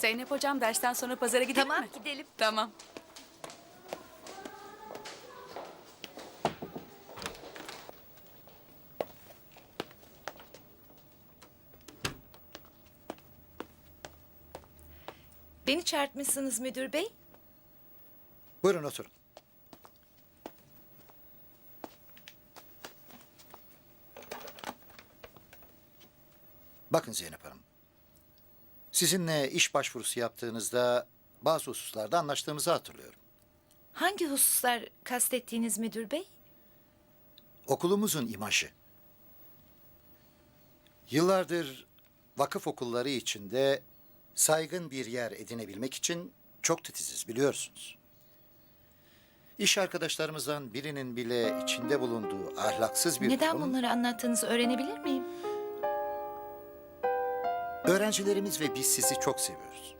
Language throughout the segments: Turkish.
Zeynep hocam dersten sonra pazara gidelim Tamam mi? gidelim. Tamam. Beni çağırtmışsınız müdür bey. Buyurun oturun. Bakın Zeynep Hanım. Sizinle iş başvurusu yaptığınızda bazı hususlarda anlaştığımızı hatırlıyorum. Hangi hususlar kastettiğiniz müdür bey? Okulumuzun imajı. Yıllardır vakıf okulları içinde saygın bir yer edinebilmek için çok titiziz biliyorsunuz. İş arkadaşlarımızdan birinin bile içinde bulunduğu ahlaksız bir Neden durum... bunları anlattığınızı öğrenebilir miyim? Öğrencilerimiz ve biz sizi çok seviyoruz.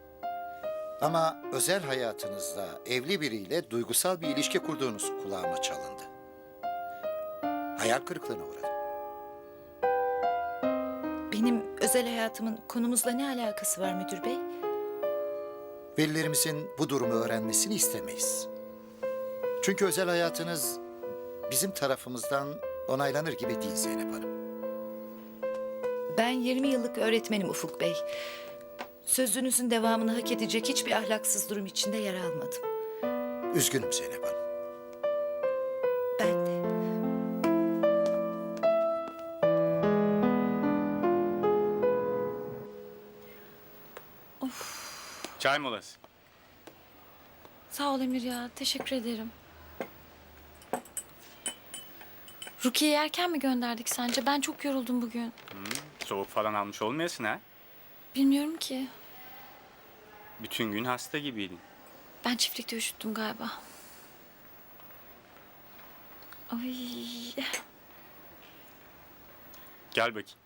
Ama özel hayatınızda evli biriyle duygusal bir ilişki kurduğunuz kulağıma çalındı. Hayal kırıklığına uğradım. Benim özel hayatımın konumuzla ne alakası var müdür bey? Velilerimizin bu durumu öğrenmesini istemeyiz. Çünkü özel hayatınız bizim tarafımızdan onaylanır gibi değil Zeynep Hanım. Ben 20 yıllık öğretmenim Ufuk bey. Sözünüzün devamını hak edecek hiçbir ahlaksız durum içinde yer almadım. Üzgünüm Zeynep Hanım. Ben de. Çay molası. Sağ ol Emir ya. Teşekkür ederim. Rukiye'yi erken mi gönderdik sence? Ben çok yoruldum bugün. Soğuk falan almış olmayasın ha? Bilmiyorum ki. Bütün gün hasta gibiydin. Ben çiftlikte üşüttüm galiba. Ay. Gel bakayım.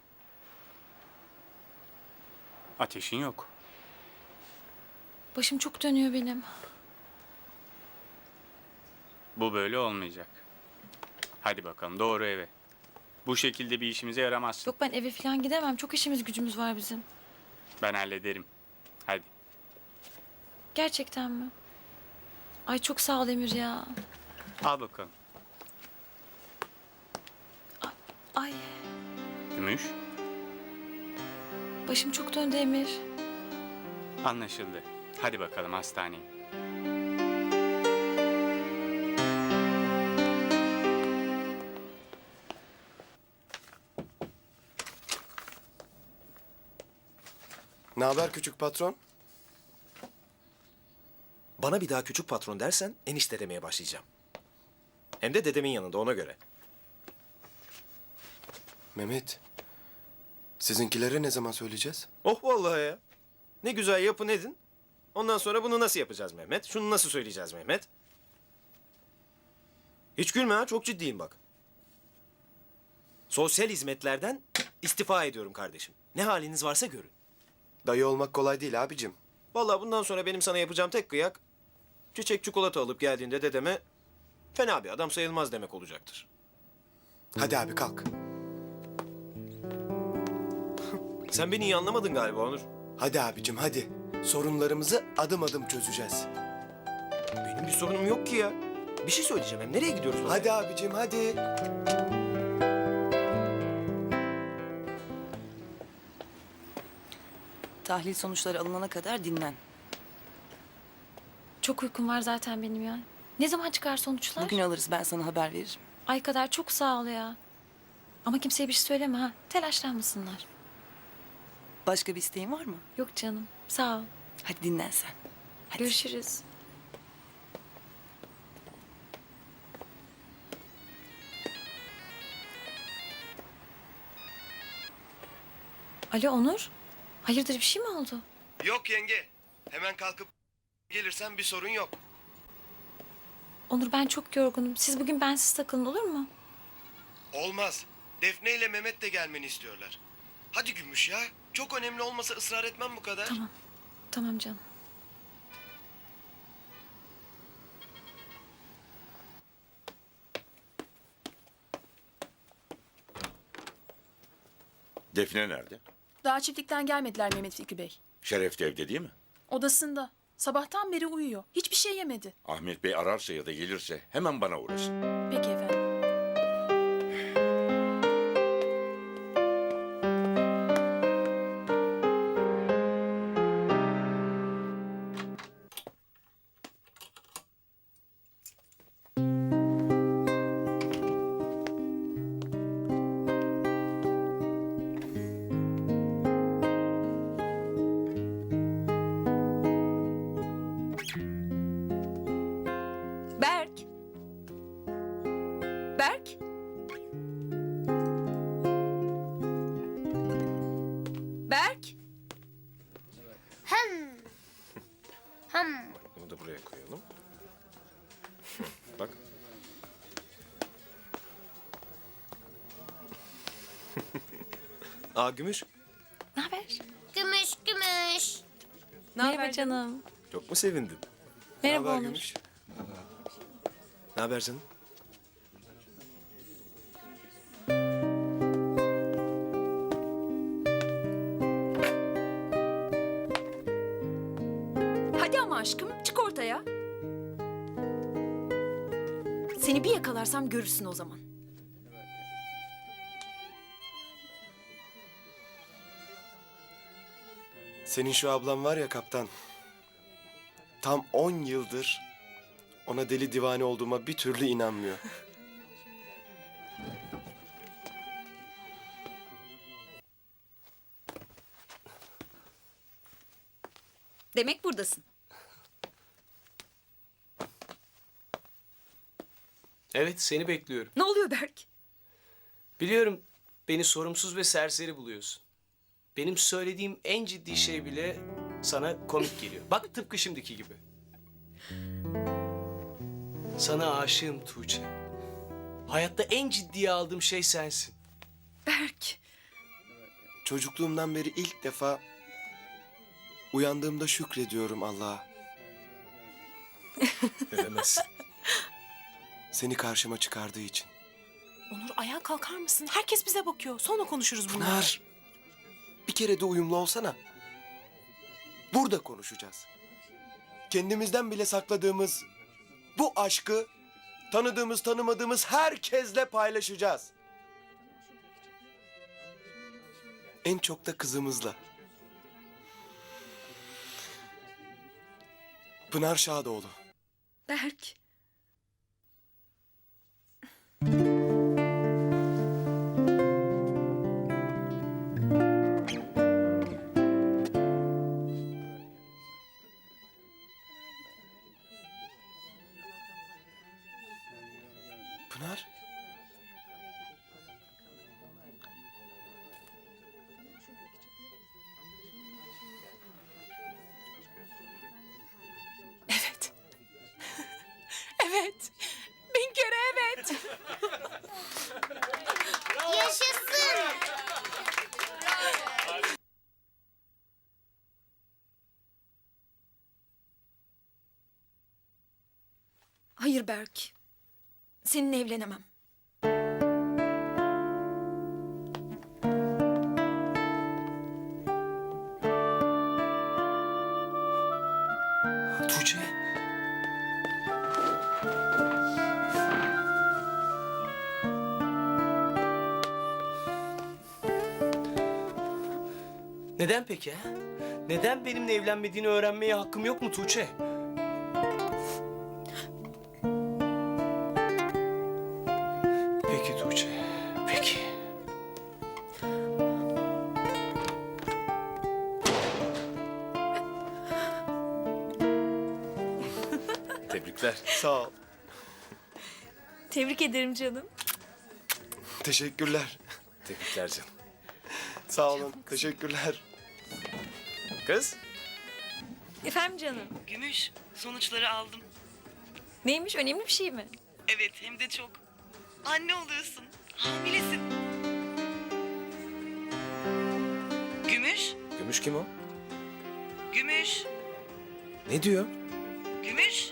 Ateşin yok. Başım çok dönüyor benim. Bu böyle olmayacak. Hadi bakalım doğru eve. Bu şekilde bir işimize yaramazsın. Yok ben eve falan gidemem. Çok işimiz gücümüz var bizim. Ben hallederim. Hadi. Gerçekten mi? Ay çok sağ ol Emir ya. Al bakalım. Ay Gümüş. başım çok döndü Emir. Anlaşıldı. Hadi bakalım hastaneye. Ne haber küçük patron? Bana bir daha küçük patron dersen enişte demeye başlayacağım. Hem de dedemin yanında ona göre. Mehmet. Sizinkilere ne zaman söyleyeceğiz? Oh vallahi ya. Ne güzel yapın edin. Ondan sonra bunu nasıl yapacağız Mehmet? Şunu nasıl söyleyeceğiz Mehmet? Hiç gülme ha çok ciddiyim bak. Sosyal hizmetlerden istifa ediyorum kardeşim. Ne haliniz varsa görün. Dayı olmak kolay değil abicim. Vallahi bundan sonra benim sana yapacağım tek kıyak... ...çiçek çikolata alıp geldiğinde dedeme... ...fena bir adam sayılmaz demek olacaktır. Hadi abi kalk. Sen beni iyi anlamadın galiba Onur. Hadi abicim hadi. Sorunlarımızı adım adım çözeceğiz. Benim bir sorunum yok ki ya. Bir şey söyleyeceğim hem nereye gidiyoruz? oraya? Hadi abicim hadi. Tahlil sonuçları alınana kadar dinlen. Çok uykum var zaten benim ya. Ne zaman çıkar sonuçlar? Bugün alırız ben sana haber veririm. Ay kadar çok sağ ol ya. Ama kimseye bir şey söyleme ha. Telaşlanmasınlar. Başka bir isteğin var mı? Yok canım. Sağ ol. Hadi dinlen sen. Hadi. Görüşürüz. Alo Onur. Hayırdır bir şey mi oldu? Yok yenge. Hemen kalkıp gelirsen bir sorun yok. Onur ben çok yorgunum. Siz bugün bensiz takılın olur mu? Olmaz. Defne ile Mehmet de gelmeni istiyorlar. Hadi Gümüş ya. Çok önemli olmasa ısrar etmem bu kadar. Tamam. Tamam canım. Defne nerede? Daha çiftlikten gelmediler Mehmet Fikri Bey. Şeref de evde değil mi? Odasında. Sabahtan beri uyuyor. Hiçbir şey yemedi. Ahmet Bey ararsa ya da gelirse hemen bana uğrasın. Peki efendim. Bunu da buraya koyalım. Bak. Aa Gümüş. Ne haber? Gümüş gümüş. Merhaba canım. Çok mu sevindin? Merhaba Onur. Gümüş? Ne haber canım? Yakalarsam görürsün o zaman. Senin şu ablan var ya kaptan. Tam 10 yıldır ona deli divane olduğuma bir türlü inanmıyor. Demek buradasın. Evet, seni bekliyorum. Ne oluyor Berk? Biliyorum beni sorumsuz ve serseri buluyorsun. Benim söylediğim en ciddi şey bile sana komik geliyor. Bak tıpkı şimdiki gibi. Sana aşığım Tuğçe. Hayatta en ciddiye aldığım şey sensin. Berk. Çocukluğumdan beri ilk defa uyandığımda şükrediyorum Allah'a. Ne demezsin. Seni karşıma çıkardığı için. Onur ayağa kalkar mısın? Herkes bize bakıyor. Sonra konuşuruz bunu. Pınar, bir kere de uyumlu olsana. Burada konuşacağız. Kendimizden bile sakladığımız bu aşkı tanıdığımız tanımadığımız herkesle paylaşacağız. En çok da kızımızla. Pınar Şadoğlu. Berk. Pınar? Evet. evet. Yaşasın. Hayır Berk. Seninle evlenemem. Neden peki ha? Neden benimle evlenmediğini öğrenmeye hakkım yok mu Tuğçe? Peki Tuğçe, peki. Tebrikler. Sağ ol. Tebrik ederim canım. Teşekkürler. Tebrikler canım. Sağ olun. Teşekkürler. Kız. Efendim canım. Gümüş, sonuçları aldım. Neymiş önemli bir şey mi? Evet, hem de çok. Anne oluyorsun. Hamilesin. Gümüş, Gümüş kim o? Gümüş, Ne diyor? Gümüş.